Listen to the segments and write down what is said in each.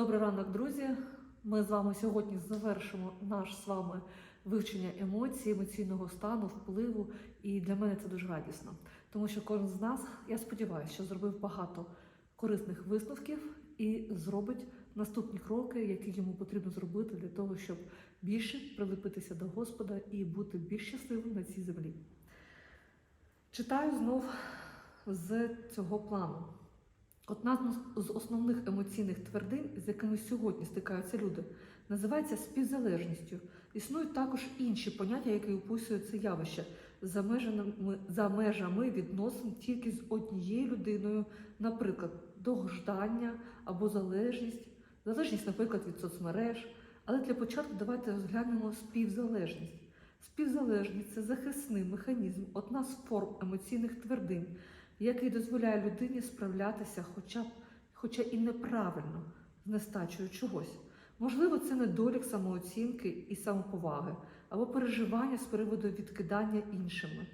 Добрий ранок, друзі. Ми з вами сьогодні завершимо наш з вами вивчення емоцій, емоційного стану, впливу. І для мене це дуже радісно, тому що кожен з нас, я сподіваюся, що зробив багато корисних висновків і зробить наступні кроки, які йому потрібно зробити для того, щоб більше прилепитися до Господа і бути більш щасливим на цій землі. Читаю знов з цього плану. Одна з основних емоційних твердинь, з якими сьогодні стикаються люди, називається співзалежністю. Існують також інші поняття, які описують це явище за межами, за межами відносин тільки з однією людиною, наприклад, догождання або залежність, залежність, наприклад, від соцмереж. Але для початку давайте розглянемо співзалежність. Співзалежність це захисний механізм, одна з форм емоційних твердинь, який дозволяє людині справлятися, хоча б, хоча і неправильно, з нестачею чогось. Можливо, це недолік самооцінки і самоповаги, або переживання з приводу відкидання іншими.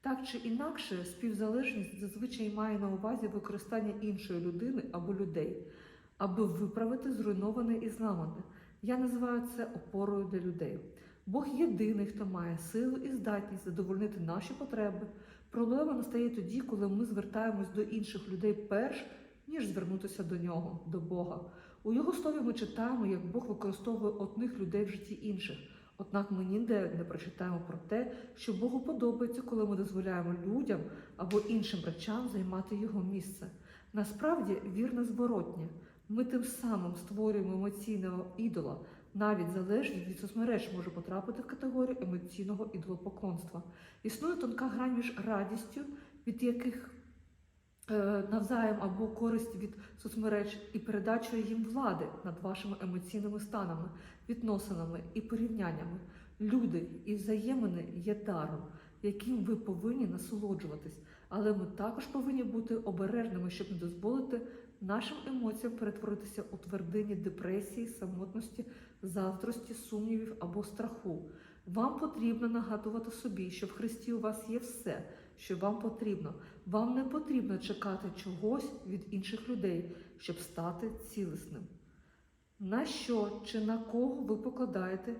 Так чи інакше, співзалежність зазвичай має на увазі використання іншої людини або людей, аби виправити зруйноване і зламане. Я називаю це опорою для людей. Бог єдиний, хто має силу і здатність задовольнити наші потреби. Проблема настає тоді, коли ми звертаємось до інших людей перш, ніж звернутися до нього, до Бога. У його слові ми читаємо, як Бог використовує одних людей в житті інших. Однак ми ніде не прочитаємо про те, що Богу подобається, коли ми дозволяємо людям або іншим речам займати його місце. Насправді вірне зворотнє. Ми тим самим створюємо емоційного ідола. Навіть залежність від соцмереж може потрапити в категорію емоційного ідолопоклонства. Існує тонка грань між радістю, від яких е, навзаєм або користь від соцмереж, і передачою їм влади над вашими емоційними станами, відносинами і порівняннями. Люди і взаємини є даром, яким ви повинні насолоджуватись, але ми також повинні бути обережними, щоб не дозволити нашим емоціям перетворитися у твердині депресії, самотності, заздрості, сумнівів або страху. Вам потрібно нагадувати собі, що в Христі у вас є все, що вам потрібно. Вам не потрібно чекати чогось від інших людей, щоб стати цілісним. На що чи на кого ви покладаєте,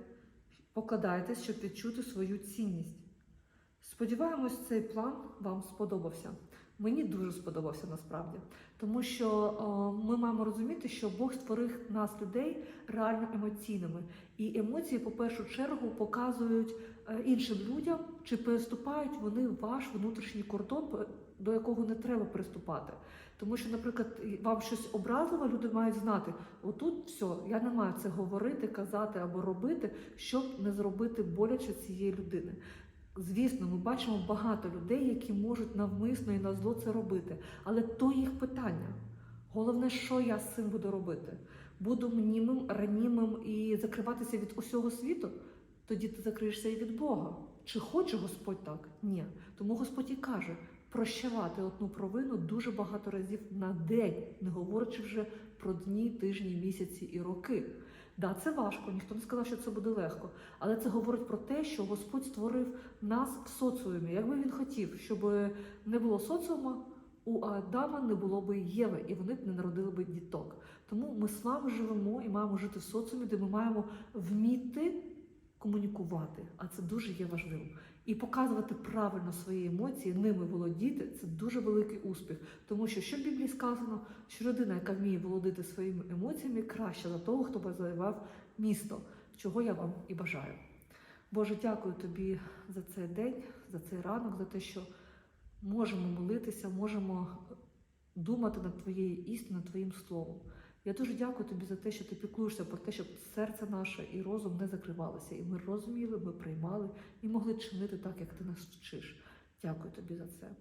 покладаєтесь, щоб відчути свою цінність? Сподіваємось, цей план вам сподобався. Мені дуже сподобався насправді, тому що о, ми маємо розуміти, що Бог створив нас, людей, реально емоційними. І емоції, по першу чергу, показують е, іншим людям, чи переступають вони ваш внутрішній кордон, до якого не треба приступати. Тому що, наприклад, вам щось образливе, люди мають знати, отут все, я не маю це говорити, казати або робити, щоб не зробити боляче цієї людини. Звісно, ми бачимо багато людей, які можуть навмисно і на зло це робити, але то їх питання. Головне, що я з цим буду робити? Буду мнімим, ранімим і закриватися від усього світу? Тоді ти закриєшся і від Бога. Чи хоче Господь так? Ні. Тому Господь і каже: прощавати одну провину дуже багато разів на день, не говорячи вже про дні, тижні, місяці і роки. Да, це важко, ніхто не сказав, що це буде легко, але це говорить про те, що Господь створив нас в соціумі. Якби він хотів, щоб не було соціуму, у Адама не було би Єви, і вони б не народили би діток. Тому ми з вами живемо і маємо жити в соціумі, де ми маємо вміти комунікувати, а це дуже є важливим. І показувати правильно свої емоції, ними володіти це дуже великий успіх. Тому що що в Біблії сказано, що людина, яка вміє володіти своїми емоціями, краща за того, хто завоював місто, чого я вам і бажаю. Боже, дякую тобі за цей день, за цей ранок, за те, що можемо молитися, можемо думати над твоєю істиною, над твоїм словом. Я дуже дякую тобі за те, що ти піклуєшся про те, щоб серце наше і розум не закривалися. І ми розуміли, ми приймали і могли чинити так, як ти нас вчиш. Дякую тобі за це.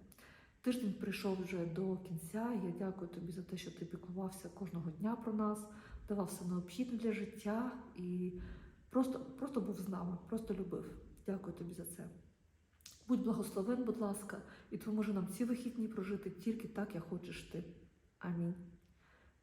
Тиждень прийшов вже до кінця. Я дякую тобі за те, що ти піклувався кожного дня про нас, давав все необхідне для життя і просто, просто був з нами, просто любив. Дякую тобі за це. Будь благословен, будь ласка, і допоможи нам ці вихідні прожити тільки так, як хочеш ти. Амінь.